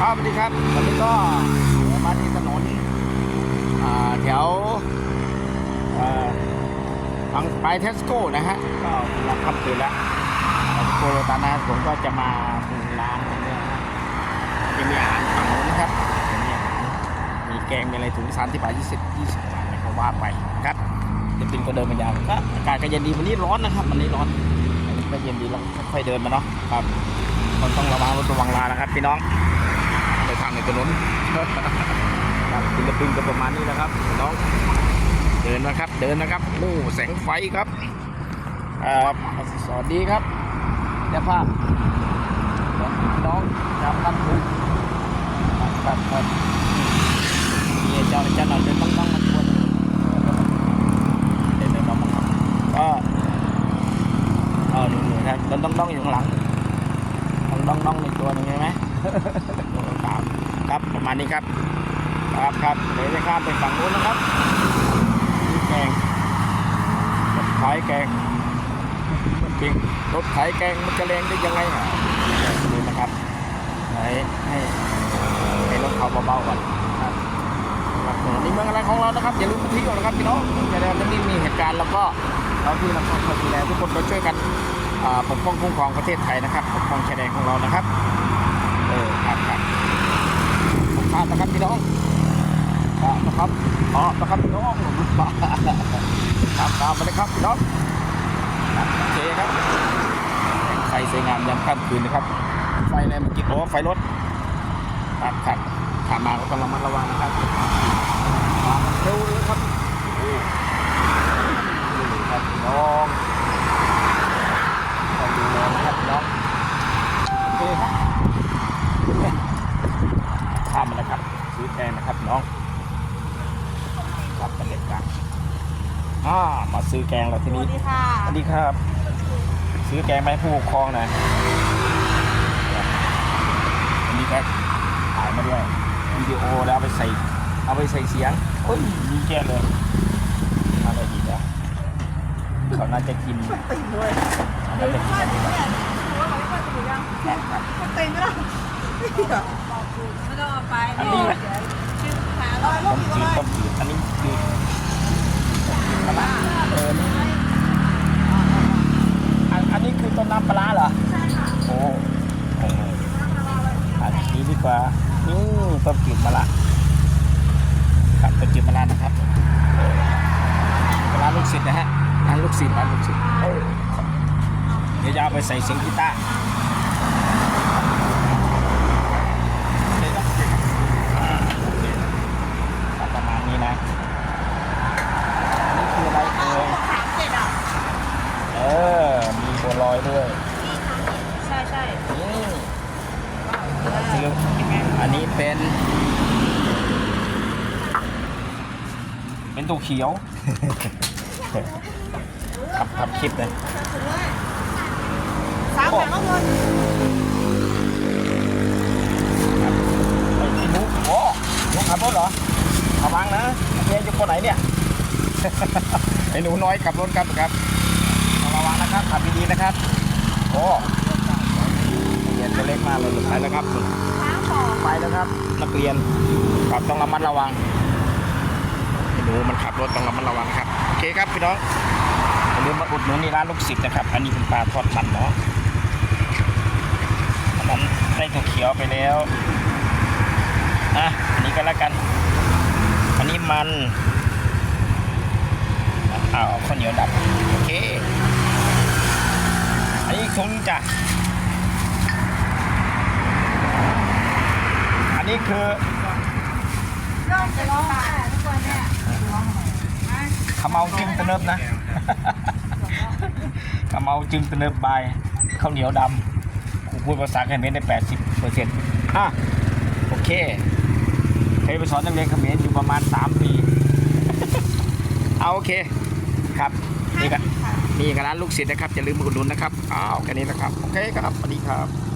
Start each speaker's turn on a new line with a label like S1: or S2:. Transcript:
S1: ครับสวัสดีครับวันนี้ก็มาที่ถนนแถวทางไปเทสโก้นะฮะ ก็หลังค่ำคืนแล้วโกโรตานะผมก็จะมาถึงร้านตรงนี้นะฮะจะมีอาหารฝั่งนู้นนะครับมีแกงมีอะไรถุงสามที่บาทยี่สิบยี่สิบบาทเนี่ยก็ว่าไปครับเดี๋ยวปินก็เดินมายาวก็อากาศก็เย็นดีวันนี้ร้อนนะครับวันนี้ร้อนวันนี้ก็เย็นดีแล้วค่อยเดินมาเนาะครับคนต้องระวังรถระวังลานะครับพี่น้อง ทางในถนนครับศิลปินก็ประมาณนี้นะครับน้องเดินนะครับเดินนะครับโอ้แสงไฟครับครับสวัสดีครับเจ้าภาพสวัสดีพี่น้องครับท่านุครับครับครับนี่เจ้าเจ้าหน่อยเดินต้องต้องมาชวนเดินเดินต้องต้องก็เออหนุ่มๆครับเดินต้องต้องอยู่ข้างหลังต้องต้องในตัวหนึงใช่ไหม ครับ ครับประมาณนี้ครับ ครับครับเดี๋ยวจะข้ามไปฝั่งนู้นนะครับแกงรถขายแกงมันจริงรถขายแกงมันจะแรงได้ยังไงอะดูนะครับให้ให้ให้รถเขาเบาๆก่อนครับครับนนนี้เมืองอะไรของเรานะครับอย่าลืมมาเที่ยวนะครับพี่น้องอย่าลืมที่นี่มีเหตุการณ์แล้วก็เราที่เราคอยดูแลทุกคนก็ช่วยกันปกป้องคุ้มครองประเทศไทยนะครับปกป้องชายแดนของเรานะครับเออ ครับครับผมพลาดนะครับพี่น้องครับนะครับอ๋อนะครับพี่น้องครับตามมาเลยครับพี่น้องโอเคครับไฟสวยงามยามค่ำคืนนะครับ ไฟอะไรเมื่อกี้โอ้ไฟรถครับครับขับมาก็ต้องระมัดระวังนะครับมาเร็วเลยครับโอ้นี่ครับพี่น้องต้องดูแลนะครับพี่น้องโอเคครับ ข้ามมาแล้วครับซื้อแกงนะครับน้อง ครับบรรยากาศอ่ามาซื้อแกงเราที
S2: ส
S1: นี้
S2: วัสดีค่ะ
S1: สวัสดีครับ ซื้อแกงไปให้ผู้ปกครองหนะอันนี้แกถ่ายมาด้วยวิดีโอแล้วเอาไปใส่ เอาไปใส่เสียงโอ้ยมีแกเลยอะไรอีกอะเขาน่าจะกิน
S2: ติดด้วย
S1: เขาน่าจะกินอันนี้แหละ
S2: ว่าเราไม่ค่อยติดยัง
S1: ครับ
S2: มันติดไม่ได้ไม่ต้องเอาไป
S1: อันนี้ ต้
S2: ก
S1: ม
S2: อยู่
S1: จืดต้มจืดอันนี้คือปลาร้าเอออันนี้คือต้มน้ำปลาเหรอ
S2: ใช่ค่ะ
S1: โอ้โหอันนี้ดีกว่านี่ต้มจืดมะระครับต้มจืดมะระนะครับร้านลูกศิษย์นะฮะร้านลูกศิษย์ร้านลูกศิษย์เดี๋ยวจะเอาไปใส่เสียงกีตาร์อ่าโอเคครับประมาณนี้นะอันนี่คืออะไรเอ่ย
S2: สามเจ็ดอะ
S1: เออ มีบัวลอยด้วย
S2: ใช่ใช่
S1: นี่ ซื้ออันนี้เป็น เป็นตัวเขียวขับขับคลิปเลย
S2: สามแผงข้างบน
S1: ครับไอ้ที่นุ๊กโอ้นุ๊กขับรถเหรอระวังนะเมียอยู่คนไหนเนี่ยไอ้หนูน้อยขับรถครับครับระวังนะครับขับดีๆนะครับโอ้เรียน ตัวเล็กมากเลยไปแล้วครับ
S2: น้ำต่อ
S1: ไปแล้วครับ นักเรียนครับต้องระมัดระวังไอ้หนูมันขับรถต้องระมัดระวังครับโอเคครับพี่น้องอย่าลืมมาอุดหนุนในร้านลูกศิษย์นะครับ อันนี้เป็นปลาทอดมันเนาะอันนั้นได้ถั่วเขียวไปแล้วอะอันนี้ก็แล้วกัน อันนี้มันอะเอาข้าวเหนียวดำโอเค อันนี้ถุงจ้ะ นนี้คือ
S2: เริ่มจะร้องไห้ทุกคนเนี่ย
S1: ขมเมาจึงตะเนิบนะขมเมาจึงตะเนิบบายข้าวเหนียวดำครูพูดภาษาเขมรได้ 80เปอร์เซ็นต์อะโอเคเคยไปสอนนักเรียนเขมรอยู่ประมาณ 3 ปี เอาโอเคครับนี่ก็นี่ก็ร้านลูกศิษย์นะครับอย่าลืมมาอุดหนุนนะครับอ้าวแค่นี้นะครับ โอเคครับสวัสดีครับ